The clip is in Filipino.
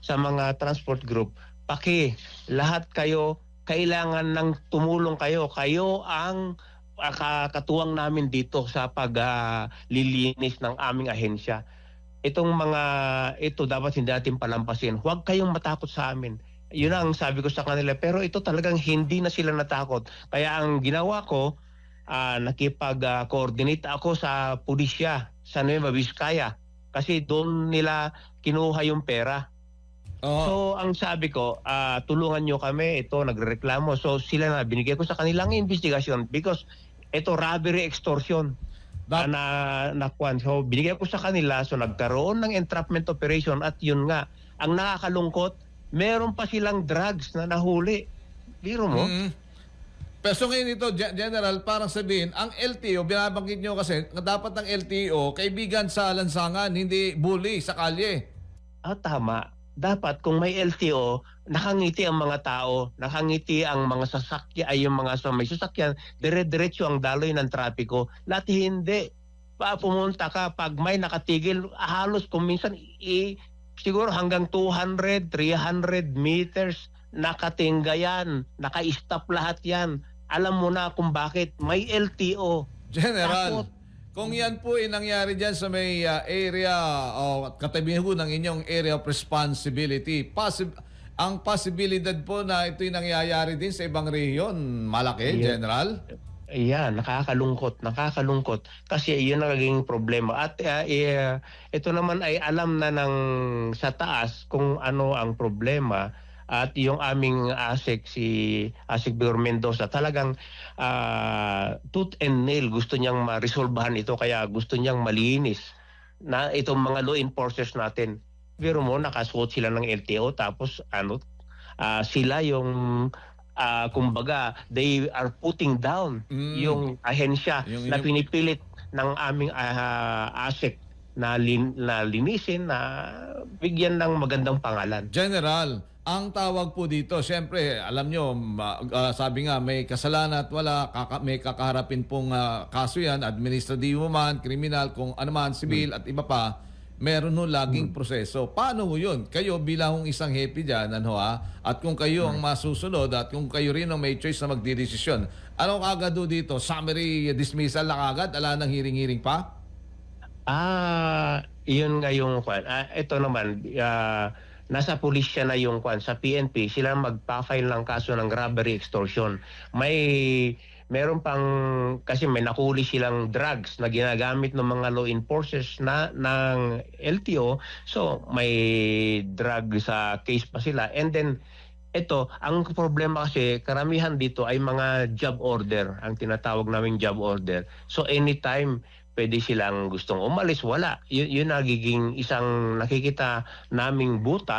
sa mga transport group, paki lahat kayo kailangan ng tumulong kayo. Kayo ang ah, ka- katuwang namin dito sa paglilinis ng aming ahensya. Itong mga ito dapat hindi natin palampasin. Huwag kayong matakot sa amin. Yun ang sabi ko sa kanila. Pero ito talagang hindi na sila natakot. Kaya ang ginawa ko, ah, nakipag-coordinate ako sa pulisya sa Nueva Vizcaya. Kasi doon nila kinuha yung pera. Oo. So ang sabi ko, ah, tulungan nyo kami, ito nagreklamo. So sila na binigay ko sa kanilang investigasyon because ito robbery extortion Dap- na nakuan. So binigay ko sa kanila so nagkaroon ng entrapment operation at yun nga, ang nakakalungkot, meron pa silang drugs na nahuli. Biro mo? Mm. Pero so ngayon ito, Gen- General, parang sabihin, ang LTO, binabanggit nyo kasi, dapat ang LTO, kaibigan sa lansangan, hindi bully sa kalye. Ah, tama. Dapat kung may LTO, nakangiti ang mga tao, nakangiti ang mga sasakyan, ay yung mga sa may sasakyan, dire-diretso ang daloy ng trapiko. Lahat hindi. Pa pumunta ka pag may nakatigil, halos kung minsan i, siguro hanggang 200, 300 meters nakatingga yan, naka-stop lahat yan. Alam mo na kung bakit may LTO. General, Takot. Kung yan po ay nangyari dyan sa may uh, area o katabi ho ng inyong area of responsibility, possi- ang posibilidad po na ito'y nangyayari din sa ibang rehiyon, malaki, Yeah. General? Ayan, nakakalungkot, nakakalungkot. Kasi yun ang naging problema. At uh, eh, ito naman ay alam na ng sa taas kung ano ang problema. At yung aming ASIC, si ASIC Vigor Mendoza, talagang ah, tooth and nail gusto niyang ma-resolbahan ito. Kaya gusto niyang malinis na itong mga law enforcers natin. Pero mo, nakasuot sila ng LTO tapos ano, ah, sila yung ah, kumbaga they are putting down Mm. yung ahensya Yung- na pinipilit ng aming ah, ASIC na, lin, na linisin na bigyan ng magandang pangalan. General, ang tawag po dito, siyempre, alam nyo, ah, sabi nga, may kasalanan at wala, kaka- may kakaharapin pong ah, kaso yan, administratibo man, kriminal, kung ano man, sibil at iba pa, meron ho laging proseso. Paano ho yun? Kayo bilang isang happy dyan, ano ha? At kung kayo ang masusunod at kung kayo rin ang may choice na magdidesisyon, anong agad ho dito? Summary dismissal na agad? Ala ng hearing-hearing pa? Ah, yun nga yung. Ah, ito naman, ah, nasa pulisya na yung kwan. Sa PNP, sila magpa-file ng kaso ng robbery extortion. May meron pang kasi may nakuli silang drugs na ginagamit ng mga law enforcers na ng LTO. So, may drug sa case pa sila. And then ito, ang problema kasi karamihan dito ay mga job order, ang tinatawag naming job order. So anytime pwede silang gustong umalis, wala. Yun, yun nagiging isang nakikita naming buta